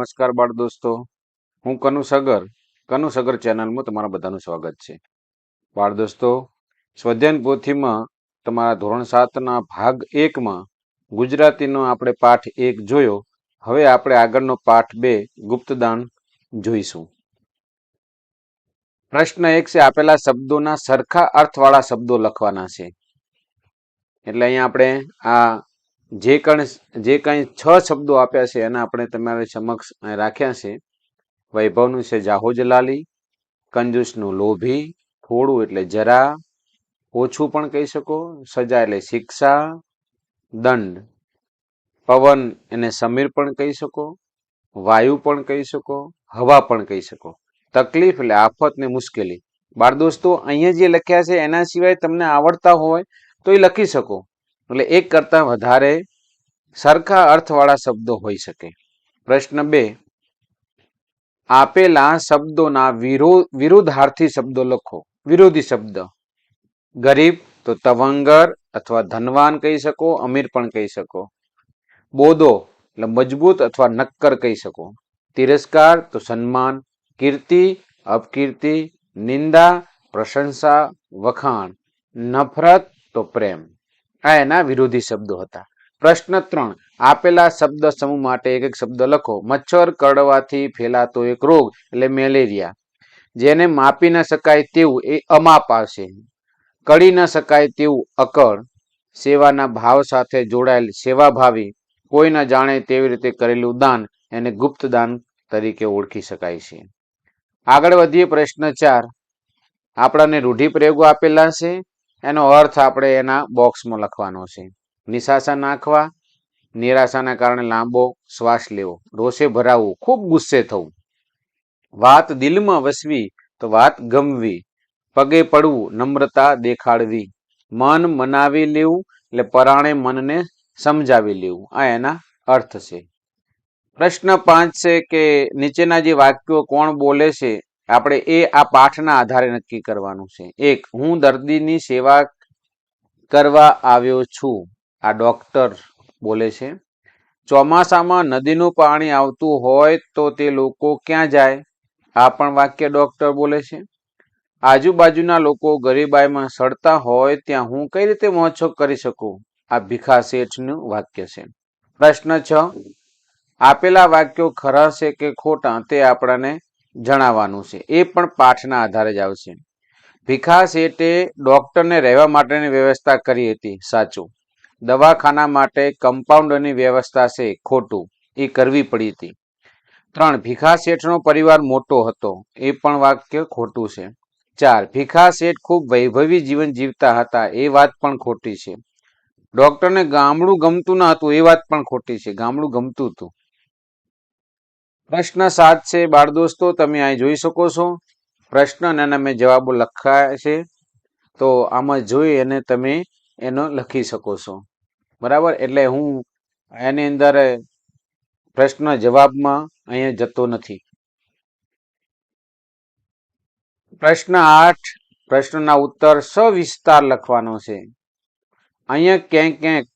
નમસ્કાર બાળ દોસ્તો. હું કનુ સગર કનુ સગર ચેનલમાં તમારા બધાનું સ્વાગત છે. બાળ દોસ્તો, સ્વધ્યાયન પોથીમાં તમારા ધોરણ સાતના ભાગ એકમાં ગુજરાતીનો આપણે પાઠ એક જોયો. હવે આપણે આગળનો પાઠ બે ગુપ્તદાન જોઈશું. પ્રશ્ન એક છે, આપેલા શબ્દોના સરખા અર્થવાળા શબ્દો લખવાના છે. એટલે અહીંયા આપણે આ જે કણ જે કંઈ છ શબ્દો આપ્યા છે, એના આપણે તમારી સમક્ષ રાખ્યા છે. વૈભવનું છે જાહોજલાલી, કંજૂસનું લોભી થોડું એટલે જરા, ઓછું પણ કહી શકો, સજા એટલે શિક્ષા, દંડ. પવન એને સમીર પણ કહી શકો, વાયુ પણ કહી શકો, હવા પણ કહી શકો. તકલીફ એટલે આફત ને મુશ્કેલી. બાળ દોસ્તો, અહીંયા જે લખ્યા છે, એના સિવાય તમને આવડતા હોય તો એ લખી શકો. એટલે એક કરતાં વધારે સરખા અર્થવાળા શબ્દો હોઈ શકે. પ્રશ્ન બે, આપેલા શબ્દોના વિરોધ વિરુદ્ધાર્થી શબ્દો લખો. વિરોધી શબ્દ. ગરીબ તો તવંગર અથવા ધનવાન કહી શકો, અમીર પણ કહી શકો. બોદો એટલે મજબૂત અથવા નક્કર કહી શકો. તિરસ્કાર તો સન્માન, કીર્તિ, અપકીર્તિ, નિંદા, પ્રશંસા, વખાણ. નફરત તો પ્રેમ. આ એના વિરોધી શબ્દો હતા. પ્રશ્ન ત્રણ. આપેલા શબ્દ સમૂહ માટે એક એક શબ્દ લખો. મચ્છર કરડવાથી ફેલાતો એક રોગ, એટલે મેલેરિયા. જેને માપી ન શકાય તેવું એ અમાપ આવશે. કડી ન શકાય તેવું અકળ. સેવાના ભાવ સાથે જોડાયેલ સેવાભાવી. કોઈ ન જાણે તેવી રીતે કરેલું દાન. એને ગુપ્ત દાન તરીકે ઓળખી શકાય છે. આગળ વધીએ પ્રશ્ન ચાર. આપણને રૂઢિપ્રયોગો આપેલા છે. એનો અર્થ આપણે એના બોક્સમાં લખવાનો છે. નિશાસા નાખવા, નિરાશાના કારણે લાંબો શ્વાસ લેવો, રોષે ભરાવવું, ખૂબ ગુસ્સે થવું. વાત દિલમાં વસવી તો વાત ગમવી, પગે પડવું, નમ્રતા દેખાડવી, મન મનાવી લેવું એટલે પરાણે મનને સમજાવી લેવું. આ એના અર્થ છે. પ્રશ્ન પાંચ છે કે નીચેના જે વાક્યો કોણ બોલે છે આપણે એ આ પાઠના આધારે નક્કી કરવાનું છે. એક, હું દર્દીની સેવા કરવા આવ્યો છું. આ ડોક્ટર બોલે છે. ચોમાસામાં નદીનું પાણી આવતું હોય તો તે લોકો ક્યાં જાય? આ પણ વાક્ય ડોક્ટર બોલે છે. આજુબાજુના લોકો ગરીબાઈમાં સડતા હોય ત્યાં હું કઈ રીતે મોછો કરી શકું? આ ભીખા શેઠનું વાક્ય છે. પ્રશ્ન છ, આપેલા વાક્યો ખરા છે કે ખોટા તે આપણને જણાવવાનું છે. એ પણ પાઠના આધારે જ આવશે. ભીખા શેઠે ડોક્ટરને રહેવા માટેની વ્યવસ્થા કરી હતી. સાચું. દવાખાના માટે કમ્પાઉન્ડરની વ્યવસ્થા છે. ખોટું. એ કરવી પડી હતી. ત્રણ ભીખા શેઠનો પરિવાર મોટો હતો. એ પણ વાક્ય ખોટું છે. ચાર ભીખા શેઠ ખૂબ વૈભવી જીવન જીવતા હતા. એ વાત પણ ખોટી છે. ડોક્ટરને ગામડું ગમતું ન હતું. એ વાત પણ ખોટી છે. ગામડું ગમતું હતું. પ્રશ્ન સાત છે, બાળ દોસ્તો, તમે અહીં જોઈ શકો છો. પ્રશ્ન અને એના મેં જવાબો લખાયા છે. તો આમાં જોઈ અને તમે એનો લખી શકો છો. બરાબર? એટલે હું એની અંદર પ્રશ્ન જવાબમાં અહીંયા જતો નથી. પ્રશ્ન આઠ, પ્રશ્નના ઉત્તર સવિસ્તાર લખવાનો છે. અહીંયા ક્યાંક ક્યાંક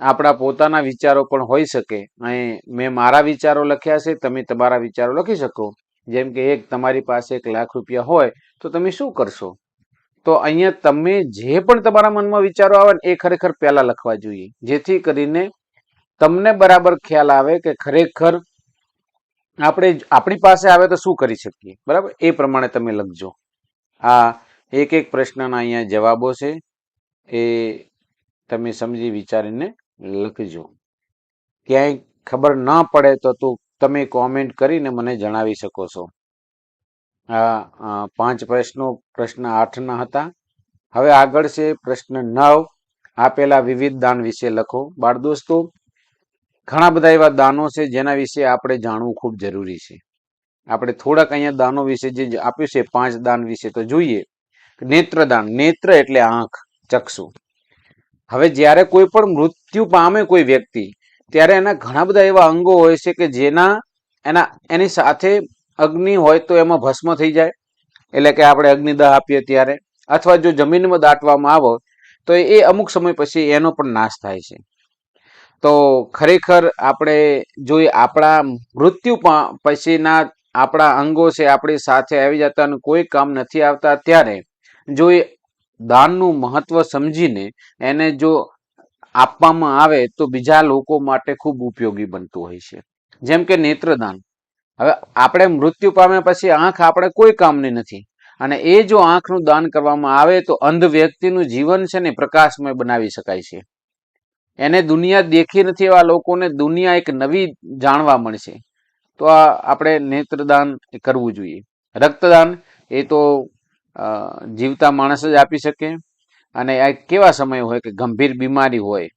આપણા પોતાના વિચારો પણ હોઈ શકે. અહીં મેં મારા વિચારો લખ્યા છે, તમે તમારા વિચારો લખી શકો. જેમ કે એક, તમારી પાસે એક લાખ રૂપિયા હોય, તો તમે શું કરશો? તો અહીંયા તમે જે પણ તમારા મનમાં વિચારો આવે ને, એ ખરેખર પહેલા લખવા જોઈએ. જેથી કરીને તમને બરાબર ખ્યાલ આવે કે ખરેખર આપણે આપણી પાસે આવે તો શું કરી શકીએ? બરાબર? એ પ્રમાણે તમે લખજો. આ એક એક પ્રશ્નના અહીંયા જવાબો છે. એ તમે સમજી વિચારીને લખજો. ક્યાંય ખબર ન પડે તો તું, તમે કોમેન્ટ કરીને મને જણાવી શકો છો. આ પાંચ પ્રશ્નો, પ્રશ્ન આઠના હતા. હવે આગળ છે પ્રશ્ન નવ. આપેલા વિવિધ દાન વિશે લખો. બાળ દોસ્તો, ઘણા બધા એવા દાનો છે જેના વિશે આપણે જાણવું ખૂબ જરૂરી છે. આપણે થોડાક અહીંયા દાનો વિશે જે આપ્યું છે, પાંચ દાન વિશે તો જોઈએ. નેત્રદાન. નેત્ર એટલે આંખ, ચક્ષુ. હવે જ્યારે કોઈ પણ મૃત્યુ પામે કોઈ વ્યક્તિ, ત્યારે એના ઘણા બધા એવા અંગો હોય છે કે જેના એના, એની સાથે અગ્નિ હોય તો એમાં ભસ્મ થઈ જાય. એટલે કે આપણે અગ્નિદાહ આપીએ ત્યારે. અથવા જો જમીનમાં દાટવામાં આવે, તો એ અમુક સમય પછી એનો પણ નાશ થાય છે. તો ખરેખર આપણે જોઈ આપણા મૃત્યુ પછીના આપણા અંગો છે, આપણી સાથે આવી જતા કોઈ કામ નથી આવતા, ત્યારે જો એ દાનનું મહત્વ સમજીને એને જો આપવામાં આવે તો બીજા લોકો માટે ખૂબ ઉપયોગી બનતું હોય છે. જેમ કે નેત્રદાન. હવે આપણે મૃત્યુ પામ્યા પછી આંખ આપણે કોઈ કામની નથી. અને એ જો આંખનું દાન કરવામાં આવે તો અંધ વ્યક્તિનું જીવન છે ને પ્રકાશમય બનાવી શકાય છે. એને દુનિયા દેખી નથી એવા લોકોને દુનિયા એક નવી જાણવા મળશે. તો આ આપણે નેત્રદાન કરવું જોઈએ. રક્તદાન એ તો જીવતા માણસ જ આપી શકે. અને આ કેવા સમય હોય કે ગંભીર બીમારી હોય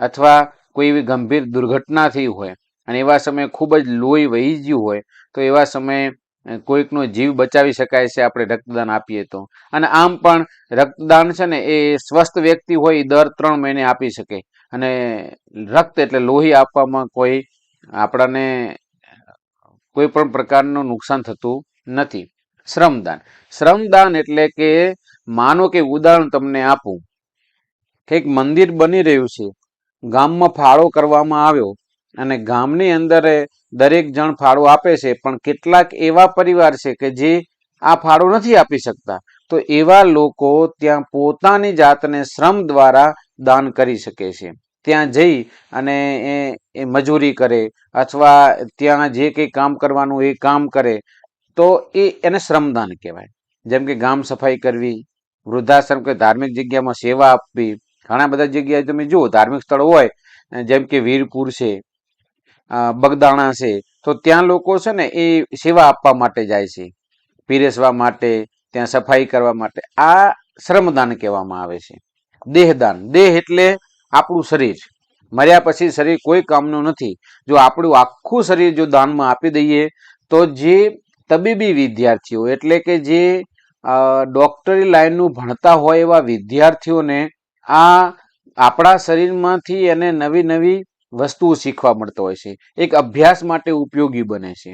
અથવા કોઈ એવી ગંભીર દુર્ઘટના થઈ હોય અને એવા સમયે ખૂબ જ લોહી વહી ગયું હોય, તો એવા સમયે કોઈકનો જીવ બચાવી શકાય છે આપણે રક્તદાન આપીએ તો. અને આમ પણ રક્તદાન છે ને એ સ્વસ્થ વ્યક્તિ હોય એ દર ત્રણ મહિને આપી શકે. અને રક્ત એટલે લોહી આપવામાં કોઈ આપણાને કોઈ પણ પ્રકારનું નુકસાન થતું નથી. શ્રમદાન. શ્રમદાન એટલે કે માનો કે ઉદાહરણ તમને આપું. એક મંદિર બની રહ્યું છે. ગામમાં ફાળો કરવામાં આવ્યો અને ગામની અંદર દરેક જણ ફાળો આપે છે, પણ કેટલાક એવા પરિવાર છે કે જે આ ફાળો નથી આપી શકતા. તો એવા લોકો ત્યાં પોતાની જાતને શ્રમ દ્વારા દાન કરી શકે છે. ત્યાં જઈ અને એ મજૂરી કરે અથવા ત્યાં જે કંઈ કામ કરવાનું એ કામ કરે તો એ એને શ્રમદાન કહેવાય. જેમ કે ગામ સફાઈ કરવી, વૃદ્ધાશ્રમ કે ધાર્મિક જગ્યામાં સેવા આપવી. ઘણા બધા જગ્યાએ તમે જુઓ, ધાર્મિક સ્થળ હોય, જેમ કે વીરપુર છે બગદાણા છે, તો ત્યાં લોકો છે ને એ સેવા આપવા માટે જાય છે. પીરસવા માટે, ત્યાં સફાઈ કરવા માટે. આ શ્રમદાન કહેવામાં આવે છે. દેહદાન. દેહ એટલે આપણું શરીર. મર્યા પછી શરીર કોઈ કામનું નથી. જો આપણું આખું શરીર જો દાનમાં આપી દઈએ, તો જે તબીબી વિદ્યાર્થીઓ એટલે કે જે ડોક્ટરી લાઈનનું ભણતા હોય એવા વિદ્યાર્થીઓને આ આપણા શરીરમાંથી એને નવી નવી વસ્તુઓ શીખવા મળતો હોય છે. એક અભ્યાસ માટે ઉપયોગી બને છે.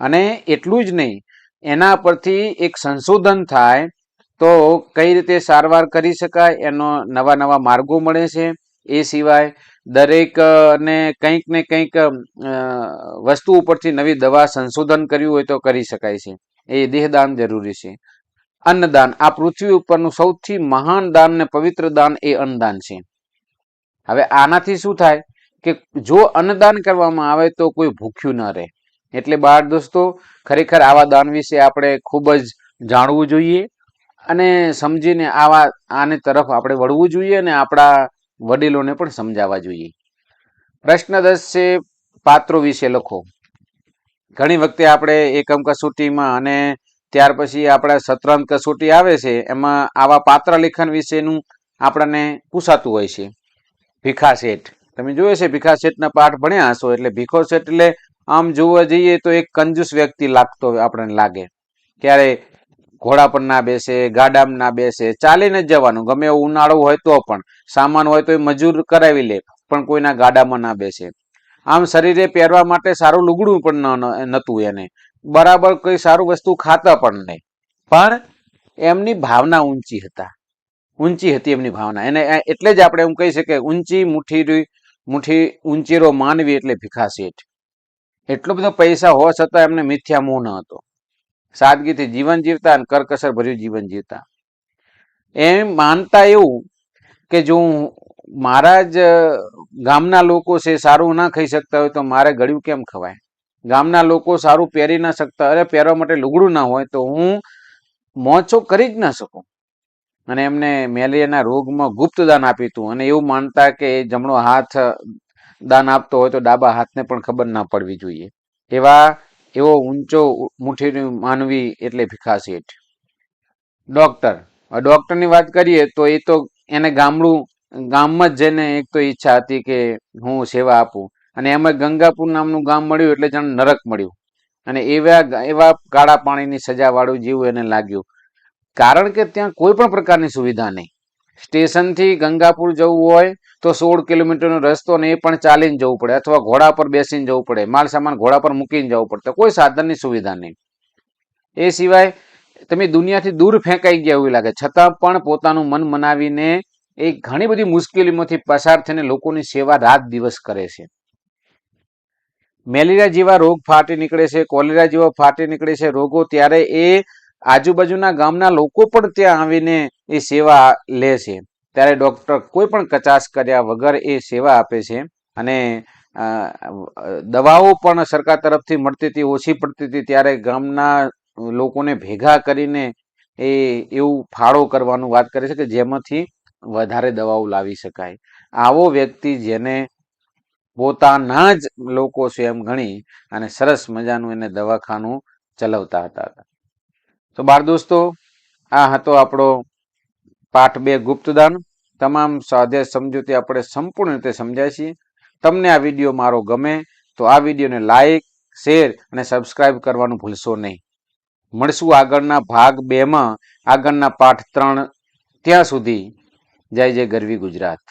અને એટલું જ નહીં, એના પરથી એક સંશોધન થાય તો કઈ રીતે સારવાર કરી શકાય, એનો નવા નવા માર્ગો મળે છે. એ સિવાય દરેક ને કંઈક ને કંઈક વસ્તુ ઉપરથી નવી દવા સંશોધન કર્યું હોય તો કરી શકાય છે. એ દેહદાન જરૂરી છે. અન્નદાન, આ પૃથ્વી ઉપરનું સૌથી મહાન દાન ને પવિત્ર દાન એ અન્નદાન છે. હવે આનાથી શું થાય કે જો અન્નદાન કરવામાં આવે તો કોઈ ભૂખ્યું ન રહે. એટલે બાળ દોસ્તો, ખરેખર આવા દાન વિશે આપણે ખૂબ જ જાણવું જોઈએ અને સમજીને આવા, આને તરફ આપણે વળવું જોઈએ અને આપણા વડીલોને પણ સમજાવવા જોઈએ. પ્રશ્ન દસ પાત્રો વિશે લખો. ઘણી વખતે આપણે એકમ કસોટીમાં અને ત્યાર પછી આપણા સત્રાંત કસોટી આવે છે, એમાં આવા પાત્ર લેખન વિશેનું આપણને પૂછાતું હોય છે. ભીખા શેઠ. તમે જોયો છે ભીખા શેઠના પાઠ ભણ્યા હશો એટલે ભીખો શેઠ એટલે આમ જોવા જઈએ તો એક કંજૂસ વ્યક્તિ લાગતો આપણને લાગે. ક્યારે ઘોડા પર ના બેસે, ગાડામાં ના બેસે, ચાલીને જ જવાનું. ગમે એવો ઉનાળો હોય તો પણ. સામાન હોય તો એ મજૂર કરાવી લે, પણ કોઈના ગાડામાં ના બેસે. આમ શરીરે પહેરવા માટે સારું લુગડું પણ નહોતું એને. બરાબર કોઈ સારું વસ્તુ ખાતા પણ નહીં. પણ એમની ભાવના ઊંચી હતા. ઊંચી હતી એમની ભાવના. એને એટલે જ આપણે એમ કહી શકીએ, ઊંચી, મુઠ્ઠી મુઠ્ઠી ઊંચીરો માનવી એટલે ભીખા શેઠ એટલો બધો પૈસા હોવા છતાં એમને મિથ્યા મોહ ન હતો. સાદગીથી જીવન જીવતા અને કરકસર ભર્યું જીવન જીવતા. એમ માનતા એવું કે જો મારા જ ગામના લોકો છે સારું ના ખાઈ શકતા હોય તો મારે ગળ્યું કેમ ખવાય? ગામના લોકો સારું પહેરી ના શકતા, અરે પહેરવા માટે લુગડું ના હોય તો હું મોચો કરી જ ના શકું. અને એમને મેલેરિયાના રોગમાં ગુપ્ત દાન આપ્યું હતું અને એવું માનતા કે જમણો હાથ દાન આપતો હોય તો ડાબા હાથને પણ ખબર ના પડવી જોઈએ. એવા એવો ઊંચો મુઠ્ઠીની માનવી એટલે ભીખા શેઠ. ડોક્ટર ડોક્ટરની વાત કરીએ તો એ તો એને ગામડું, ગામમાં જ જઈને એક તો ઈચ્છા હતી કે હું સેવા આપું. અને એમાં ગંગાપુર નામનું ગામ મળ્યું એટલે જાણે નરક મળ્યું. અને એવા એવા કાળા પાણીની સજાવાળું જીવ જેવું એને લાગ્યું. કારણ કે ત્યાં કોઈ પણ પ્રકારની સુવિધા નહીં. સ્ટેશનથી ગંગાપુર જવું હોય તો સોળ કિલોમીટરનો રસ્તો ને એ પણ ચાલીને જવું પડે અથવા ઘોડા પર બેસીને જવું પડે. માલ સામાન ઘોડા પર મૂકીને જવું પડે. કોઈ સાધનની સુવિધા નહીં. એ સિવાય તમે દુનિયાથી દૂર ફેંકાઈ ગયા એવું લાગે. છતાં પણ પોતાનું મન મનાવીને એ ઘણી બધી મુશ્કેલીમાંથી પસાર થઈને લોકોની સેવા રાત દિવસ કરે છે. મેલેરિયા જેવા રોગ ફાટી નીકળે છે, કોલેરા જેવા ફાટી નીકળે છે. રોગો ત્યારે એ આજુબાજુના ગામના લોકો પણ ત્યાં આવીને એ સેવા લે છે. ત્યારે ડૉક્ટર કોઈ પણ કચાશ કર્યા વગર એ સેવા આપે છે અને દવાઓ પણ સરકાર તરફથી મળતી હતી, ઓછી પડતી હતી, ત્યારે ગામના લોકોને ભેગા કરીને એ એવું ફાળો કરવાનું વાત કરે છે કે જેમાંથી વધારે દવાઓ લાવી શકાય. આવો વ્યક્તિ જેને પોતાના જ લોકો સ્વયં ગણી અને સરસ મજાનું એને દવાખાનું ચલાવતા હતા. તો બાળ દોસ્તો, આ હતો આપણો પાઠ બે ગુપ્તદાન. તમામ સ્વાધ્યાય સમજૂતી આપણે સંપૂર્ણ રીતે સમજાય છીએ. તમને આ વીડિયો મારો ગમે તો આ વિડીયોને લાઈક, શેર અને સબસ્ક્રાઇબ કરવાનું ભૂલશો નહીં. મળશું આગળના ભાગ બેમાં. આગળના પાઠ ત્રણ. ત્યાં સુધી જય જય ગરવી ગુજરાત.